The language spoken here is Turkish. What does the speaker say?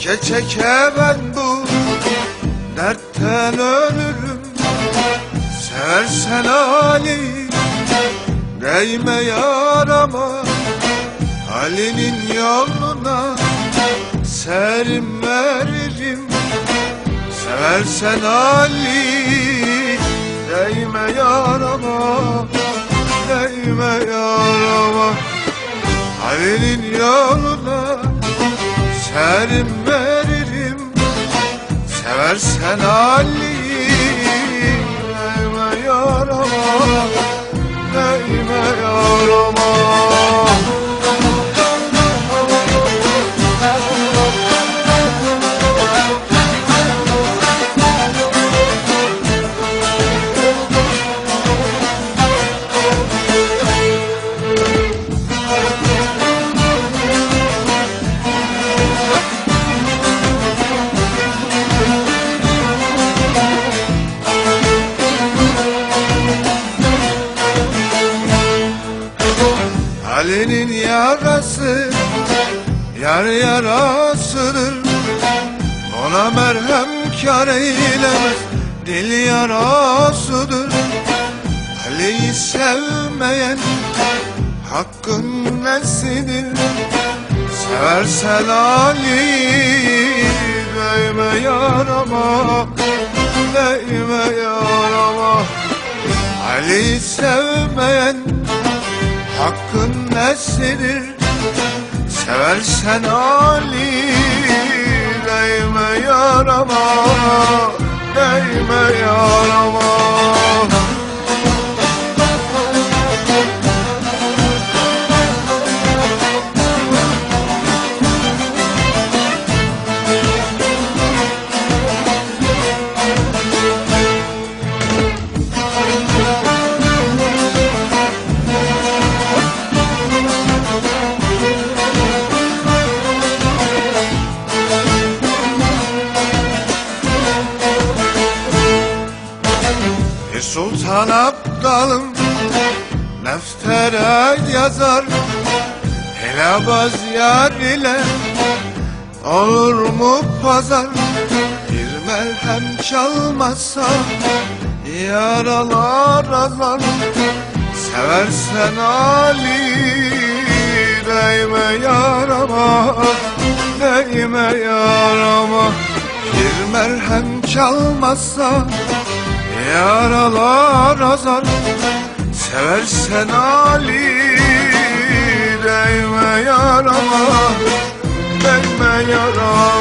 Çeke çeke ben bu dertten ölürüm. Seversen Ali değme yarama Ali'nin yoluna serim veririm. Seversen Ali değme yarama Değme yarama Ali'nin yoluna serim Seversen Ali Değme yarama Değme yarama Ali'nin yarası Yar yarasıdır Ona merhem kar eylemez Dil yarasıdır Ali'yi sevmeyen Hakkın nesidir? Seversen Ali'yi Değme yarama Değme yarama. Ali'yi sevmeyen Hakkın nesidir Seversen Ali Değme yarama Değme yarama Bir sultan aptalım Neftere yazar. Helabaz yar ile Olur mu pazar? Bir merhem çalmazsa Yaralar azar. Seversen Ali Değme yarama Değme yarama. Bir merhem çalmazsa Yaralar azar Seversen Ali Değme yarama Değme yarama